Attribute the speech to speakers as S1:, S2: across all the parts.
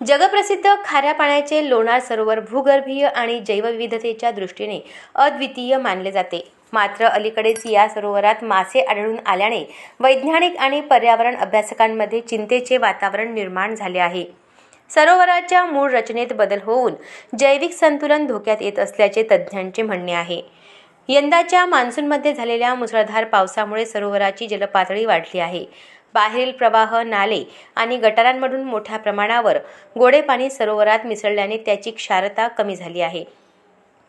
S1: जगप्रसिद्ध खाऱ्या पाण्याचे लोणार सरोवर भूगर्भीय आणि जैवविविधतेच्या दृष्टीने अद्वितीय मानले जाते. मात्र अलीकडेच या सरोवरात मासे आढळून आल्याने वैज्ञानिक आणि पर्यावरण अभ्यासकांमध्ये चिंतेचे वातावरण निर्माण झाले आहे. सरोवराच्या मूळ रचनेत बदल होऊन जैविक संतुलन धोक्यात येत असल्याचे तज्ज्ञांचे म्हणणे आहे. यंदाच्या मान्सूनमध्ये झालेल्या मुसळधार पावसामुळे सरोवराची जलपातळी वाढली आहे. बाहेरील प्रवाह नाले आणि गटारांमधून मोठ्या प्रमाणावर गोडे पाणी सरोवरात मिसळल्याने त्याची क्षारता कमी झाली आहे.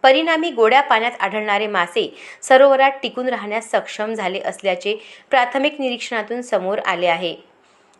S1: परिणामी गोड्या पाण्यात आढळणारे मासे सरोवरात टिकून राहण्यास सक्षम झाले असल्याचे प्राथमिक निरीक्षणातून समोर आले आहे.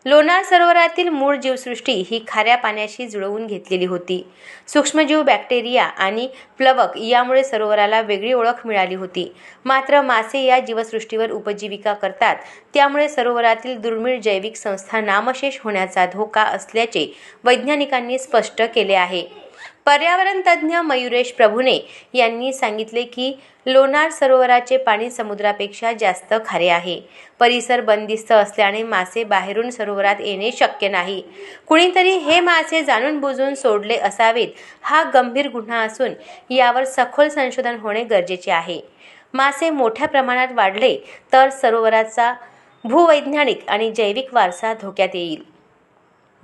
S1: लोणार सरोवरातील मूळ जीवसृष्टी ही खाऱ्या पाण्याशी जुळवून घेतलेली होती. सूक्ष्मजीव बॅक्टेरिया आणि प्लवक यामुळे सरोवराला वेगळी ओळख मिळाली होती. मात्र मासे या जीवसृष्टीवर उपजीविका करतात. त्यामुळे सरोवरातील दुर्मिळ जैविक संस्था नामशेष होण्याचा धोका असल्याचे वैज्ञानिकांनी स्पष्ट केले आहे. पर्यावरण तज्ज्ञ मयुरेश प्रभुने यांनी सांगितले की लोणार सरोवराचे पाणी समुद्रापेक्षा जास्त खारे आहे. परिसर बंदिस्त असल्याने मासे बाहेरून सरोवरात येणे शक्य नाही. कुणीतरी हे मासे जाणून बुजून सोडले असावेत हा गंभीर गुन्हा असून यावर सखोल संशोधन होणे गरजेचे आहे. मासे मोठ्या प्रमाणात वाढले तर सरोवराचा भूवैज्ञानिक आणि जैविक वारसा धोक्यात येईल.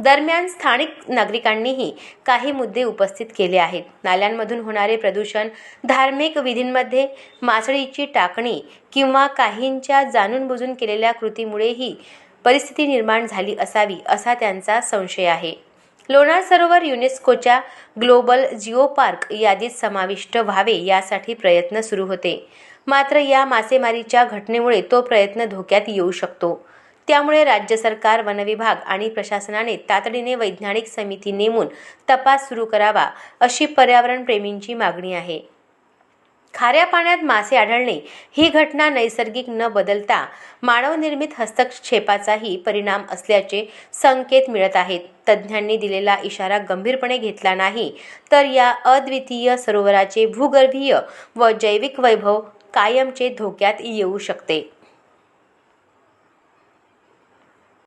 S1: दरम्यान स्थानिक नागरिकांनीही काही मुद्दे उपस्थित केले आहेत. नाल्यांमधून होणारे प्रदूषण धार्मिक विधींमध्ये मासळीची टाकणी किंवा काहींच्या जाणून बुजून केलेल्या कृतीमुळेही परिस्थिती निर्माण झाली असावी असा त्यांचा संशय आहे. लोणार सरोवर युनेस्कोच्या ग्लोबल जिओ पार्क यादीत समाविष्ट व्हावे यासाठी प्रयत्न सुरू होते. मात्र या मासेमारीच्या घटनेमुळे तो प्रयत्न धोक्यात येऊ शकतो. त्यामुळे राज्य सरकार वनविभाग आणि प्रशासनाने तातडीने वैज्ञानिक समिती नेमून तपास सुरू करावा अशी पर्यावरणप्रेमींची मागणी आहे. खाऱ्या पाण्यात मासे आढळणे ही घटना नैसर्गिक न बदलता मानवनिर्मित हस्तक्षेपाचाही परिणाम असल्याचे संकेत मिळत आहेत. तज्ज्ञांनी दिलेला इशारा गंभीरपणे घेतला नाही तर या अद्वितीय सरोवराचे भूगर्भीय व जैविक वैभव कायमचे धोक्यात येऊ शकते.